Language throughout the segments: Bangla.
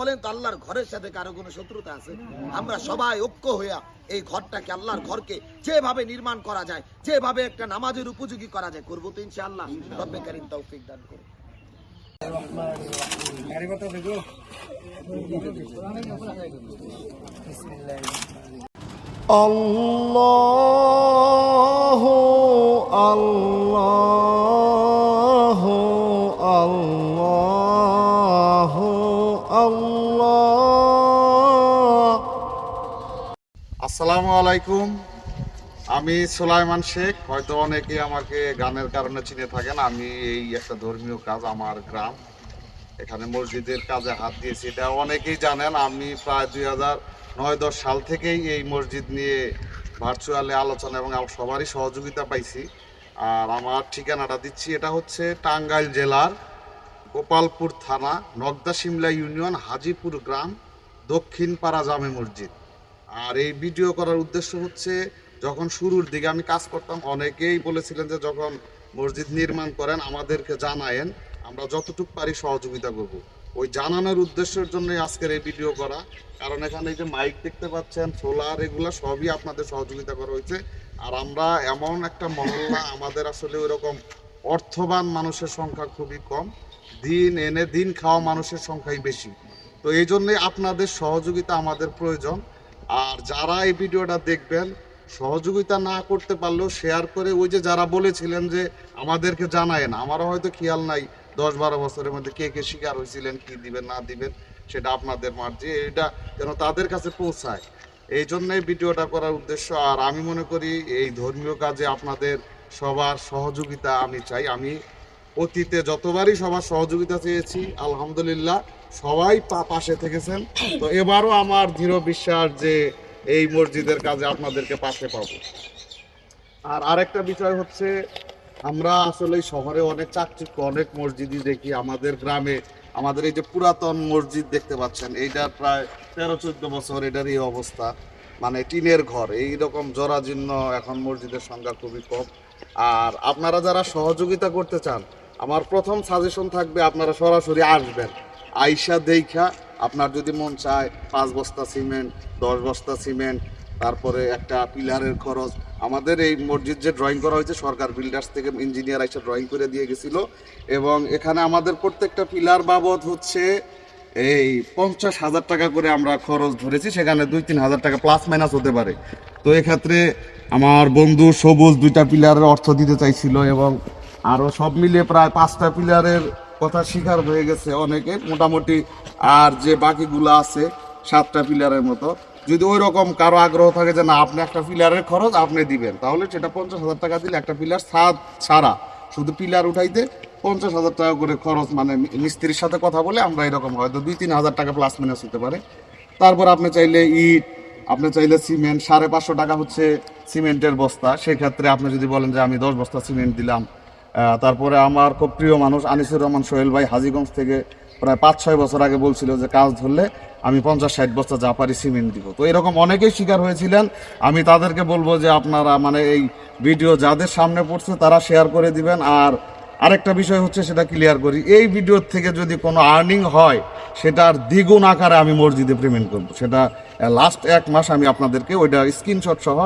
বলেন তো আল্লাহর ঘরের সাথে কারো কোনো শত্রুতা আছে আমরা সবাই ঐক্য হইয়া এই ঘরটাকে আল্লাহর ঘরকে যেভাবে নির্মাণ করা যায় যেভাবে একটা নামাজের উপযোগী করা যায় করবো তো ইনশাআল্লাহ রব্বে কারিম তৌফিক দান করুন الله الله আসসালামু আলাইকুম। আমি সুলাইমান শেখ। হয়তো অনেকে আমাকে গানের কারণে চিনে থাকেন। আমি এই একটা ধর্মীয় কাজ আমার গ্রাম। এখানে মসজিদের কাজে হাত দিয়েছি। এটা অনেকেই জানেন, আমি প্রায় দুই হাজার নয় দশ সাল থেকেই এই মসজিদ নিয়ে ভার্চুয়ালি আলোচনা এবং সবারই সহযোগিতা পাইছি। আর আমার ঠিকানাটা দিচ্ছি, এটা হচ্ছে টাঙ্গাইল জেলার গোপালপুর থানা, নগদা সিমলা ইউনিয়ন, হাজিপুর গ্রাম দক্ষিণ পাড়া জামে মসজিদ। আর এই ভিডিও করার উদ্দেশ্য হচ্ছে, যখন শুরুর দিকে আমি কাজ করতাম, অনেকেই বলেছিলেন যে যখন মসজিদ নির্মাণ করেন, আমাদেরকে জানায়েন, আমরা যতটুকু পারি সহযোগিতা করব। ওই জানানোর উদ্দেশ্যের জন্যই আজকের এই ভিডিও করা। কারণ এখানে এই যে মাইক দেখতে পাচ্ছেন সোলার এগুলো সবই আপনাদের সহযোগিতা করা হয়েছে। আর আমরা এমন একটা মহল্লা, আমাদের আসলে ওইরকম অর্থবান মানুষের সংখ্যা খুবই কম। দিন এনে দিন খাওয়া মানুষের সংখ্যাই বেশি। তো এই জন্যই আপনাদের সহযোগিতা আমাদের প্রয়োজন। আর যারা এই ভিডিওটা দেখবেন, সহযোগিতা না করতে পারলেও শেয়ার করে, ওই যে যারা বলেছিলেন যে আমাদেরকে জানায় না, আমারও হয়তো খেয়াল নাই দশ বারো বছরের মধ্যে কে কে শিকার হয়েছিলেন, কি দিবেন, না দিবেন, সেটা আপনাদের মার্জি এটা যেন তাদের কাছে পৌঁছায়। এই জন্যই ভিডিওটা করার উদ্দেশ্য, আর আমি মনে করি এই ধর্মীয় কাজে আপনাদের সবার সহযোগিতা আমি চাই। আমি অতীতে যতবারই সবার সহযোগিতা চেয়েছি, আলহামদুলিল্লাহ সবাই পাশে থেকেছেন। তো এবারও আমার দৃঢ় বিশ্বাস যে এই মসজিদের কাজে আপনাদেরকে পাশে পাবো। আর আরেকটা বিষয় হচ্ছে, আমরা আসলে শহরে অনেক চাকচিক্য, অনেক মসজিদই দেখি। আমাদের গ্রামে, আমাদের এই যে পুরাতন মসজিদ দেখতে পাচ্ছেন, এইটা প্রায় তেরো, চোদ্দ বছর এটার এই অবস্থা। মানে টিনের ঘর এই রকম জরাজীর্ণ এখন মসজিদের সংখ্যা খুবই কম। আর আপনারা যারা সহযোগিতা করতে চান আমার প্রথম সাজেশন থাকবে আপনারা সরাসরি আসবেন। আইসা দেখা আপনার যদি মন চায় পাঁচ বস্তা সিমেন্ট, দশ বস্তা সিমেন্ট, তারপরে একটা পিলারের খরচ। আমাদের এই মসজিদ যে ড্রয়িং করা হয়েছে, সরকার বিল্ডার্স থেকে ইঞ্জিনিয়ার এসে ড্রয়িং করে দিয়ে গেছিল। এবং এখানে আমাদের প্রত্যেকটা পিলার বাবদ হচ্ছে এই পঞ্চাশ হাজার টাকা করে আমরা খরচ ধরেছি। সেখানে দুই তিন হাজার টাকা প্লাস মাইনাস হতে পারে। তো এক্ষেত্রে আমার বন্ধু সবুজ দুইটা পিলারের অর্থ দিতে চাইছিল এবং আরও সব মিলিয়ে প্রায় পাঁচটা পিলারের কথা স্বীকার হয়ে গেছে অনেকে, মোটামুটি। আর যে বাকিগুলো আছে, সাতটা পিলারের মতো। যদি ওই রকম কারও আগ্রহ থাকে যে, না, আপনি একটা পিলারের খরচ আপনি দিবেন। তাহলে সেটা পঞ্চাশ হাজার টাকা দিলে একটা পিলার ছাদ ছাড়া। শুধু পিলার উঠাইতে পঞ্চাশ হাজার টাকা করে খরচ মানে মিস্ত্রির সাথে কথা বলে আমরা এরকম হয়তো দুই, তিন হাজার টাকা প্লাস মাইনাস হতে পারে। তারপর আপনি চাইলে ইট, আপনি চাইলে সিমেন্ট, সাড়ে পাঁচশো টাকা হচ্ছে সিমেন্টের বস্তা। সেক্ষেত্রে আপনি যদি বলেন যে, আমি দশ বস্তা সিমেন্ট দিলাম। তারপরে আমার খুব প্রিয় মানুষ আনিসুর রহমান সোহেল ভাই হাজিগঞ্জ থেকে প্রায় পাঁচ, ছয় বছর আগে বলছিল যে কাজ ধরলে আমি পঞ্চাশ, ষাট বস্তা যা পারি সিমেন্ট দিব। তো এরকম অনেকেই শিকার হয়েছিলেন। আমি তাদেরকে বলব যে আপনারা মানে এই ভিডিও যাদের সামনে পড়ছে তারা শেয়ার করে দিবেন। আর আরেকটা বিষয় হচ্ছে সেটা ক্লিয়ার করি। এই ভিডিওর থেকে যদি কোনো আর্নিং হয়, সেটার দ্বিগুণ আকারে আমি মসজিদে পেমেন্ট করব। সেটা লাস্ট এক মাস আমি আপনাদেরকে ওইটা স্ক্রিনশট সহ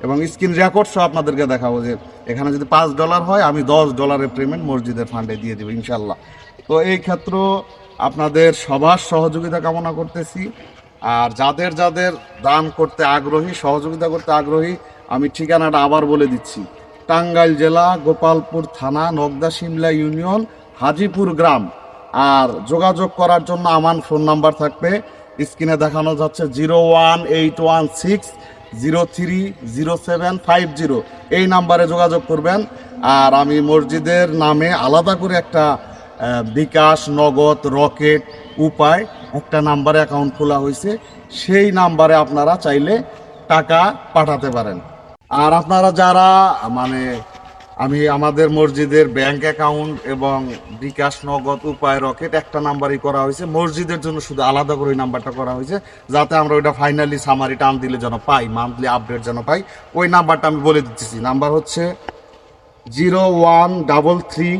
এবং স্ক্রিন রেকর্ড সহ আপনাদেরকে দেখাবো যে এখানে যদি পাঁচ ডলার হয়, আমি দশ ডলারের পেমেন্ট মসজিদের ফান্ডে দিয়ে দেবো ইনশাল্লাহ তো এই ক্ষেত্র আপনাদের সবার সহযোগিতা কামনা করতেছি। আর যাদের যাদের দান করতে আগ্রহী, সহযোগিতা করতে আগ্রহী, আমি ঠিকানাটা আবার বলে দিচ্ছি। টাঙ্গাইল জেলা, গোপালপুর থানা, নগদা সিমলা ইউনিয়ন, হাজিপুর গ্রাম। আর যোগাযোগ করার জন্য আমার ফোন নাম্বার থাকবে। স্ক্রিনে দেখানো যাচ্ছে zero one eight one six zero three zero seven five zero. এই নাম্বারে যোগাযোগ করবেন। আর আমি মসজিদের নামে আলাদা করে একটা বিকাশ, নগদ, রকেট উপায় একটা নাম্বারে অ্যাকাউন্ট খোলা হয়েছে। সেই নাম্বারে আপনারা চাইলে টাকা পাঠাতে পারেন। আর আপনারা যারা মানে আমি আমাদের মসজিদের ব্যাংক অ্যাকাউন্ট এবং বিকাশ নগদ উপায় রকেট একটা নাম্বারই করা হয়েছে। মসজিদের জন্য শুধু আলাদা করে ওই নাম্বারটা করা হয়েছে, যাতে আমরা ওইটা ফাইনালি সামারি টান দিলে যেন পাই মান্থলি আপডেট যেন পাই। ওই নাম্বারটা আমি বলে দিচ্ছি নাম্বার হচ্ছে zero one double three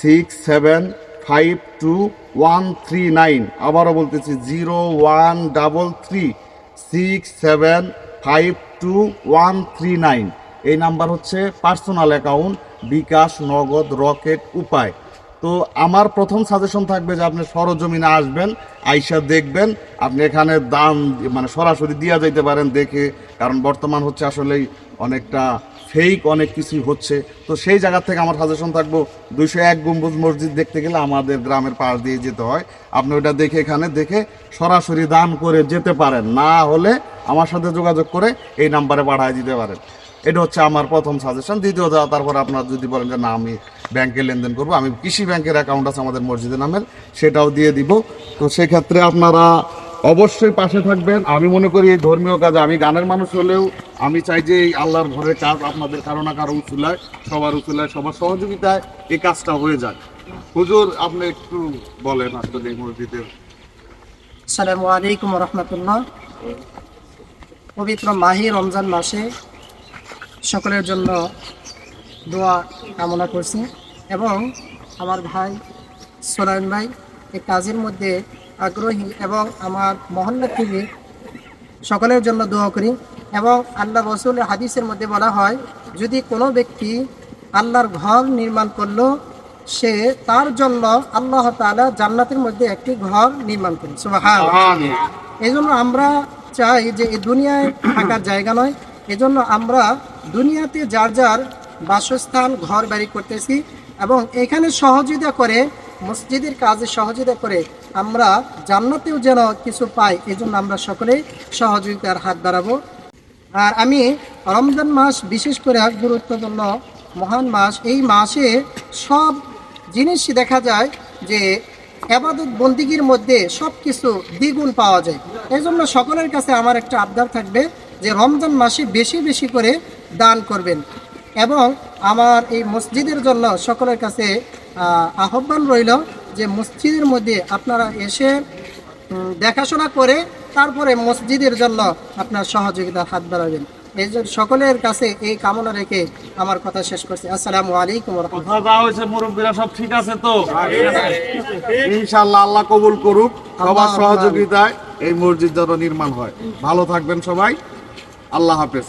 six seven five two one three nine. আবারও বলতেছি, zero one double three six seven five two one three nine. এই নাম্বার হচ্ছে personal account, bKash, Nagad, Rocket, Upay. তো আমার প্রথম সাজেশন থাকবে যে আপনি সরজমিনে আসবেন, আইসা দেখবেন, আপনি এখানে দাম মানে সরাসরি দিয়া যাইতে পারেন দেখে, কারণ বর্তমান হচ্ছে আসলেই অনেকটা ফেক অনেক কিছু হচ্ছে। তো সেই জায়গা থেকে আমার সাজেশন থাকব, দুইশো এক গম্বুজ মসজিদ দেখতে গেলে আমাদের গ্রামের পাশ দিয়ে যেতে হয়। আপনি ওটা দেখে এখানে দেখে সরাসরি দান করে যেতে পারেন। না হলে আমার সাথে যোগাযোগ করে এই নাম্বারে পাঠিয়ে দিতে পারেন। এটা হচ্ছে আমার প্রথম সাজেশন দ্বিতীয়ত, তারপর আপনার যদি বলেন যে, না, আমি ব্যাংকে লেনদেন করব, আমি কৃষি ব্যাংকের অ্যাকাউন্ট আছে আমাদের মসজিদের নামের, সেটাও দিয়ে দিব। তো সেক্ষেত্রে আপনারা অবশ্যই পাশে থাকবেন। আমি মনে করি এই ধর্মীয় কাজে, আমি গানের মানুষ হলেও আমি চাই যে এই আল্লাহর ঘরের কাজ আপনাদের কারও না কারও উচুলায় সবার উচুলায় সবার সহযোগিতায় এই কাজটা হয়ে যায়। হুজুর, আপনি একটু বলেন আসলে এই মসজিদের। আসসালামু আলাইকুম রহমতুল্লাহ। পবিত্র মাহি রমজান মাসে সকলের জন্য দোয়া কামনা করছি। এবং আমার ভাই সোলাইন ভাই এই কাজের মধ্যে আগ্রহী এবং আমার মহল্লা থেকে সকলের জন্য দোয়া করি। এবং আল্লাহ রসুল হাদিসের মধ্যে বলা হয় যদি কোনো ব্যক্তি আল্লাহর ঘর নির্মাণ করল সে তার জন্য আল্লাহ তাআলা জান্নাতের মধ্যে একটি ঘর নির্মাণ করেন এই জন্য আমরা চাই যে এই দুনিয়ায় থাকার জায়গা নয় এজন্য আমরা দুনিয়াতে যার যার বাসস্থান, ঘর বাড়ি করতেছি এবং এখানে সহযোগিতা করে, মসজিদের কাজে সহযোগিতা করে আমরা জান্নাতেও যেন কিছু পাই এই জন্য আমরা সকলে সহযোগিতার হাত বাড়াবো। আর আমি রমজান মাস বিশেষ করে গুরুত্বপূর্ণ মহান মাস। এই মাসে সব জিনিসই দেখা যায় যে আবাদত বন্দিগির মধ্যে সব কিছু দ্বিগুণ পাওয়া যায়। এই জন্য সকলের কাছে আমার একটা আবদার থাকবে যে রমজান মাসে বেশি বেশি করে দান করবেন। এবং আমার এই মসজিদের জন্য সকলের কাছে আহ্বান রইল যে মসজিদের মধ্যে আপনারা এসে দেখাশোনা করে তারপরে মসজিদের জন্য আপনার সহযোগিতার হাত বাড়াবেন। এই জন্য সকলের কাছে এই কামনা রেখে আমার কথা শেষ করছি। আসসালামু আলাইকুম মুরব্বীরা সব ঠিক আছে তো? ইনশাল্লাহ আল্লাহ কবুল করুক সবার সহযোগিতায় এই মসজিদ যেন নির্মাণ হয়। ভালো থাকবেন সবাই। আল্লাহ হাফেজ।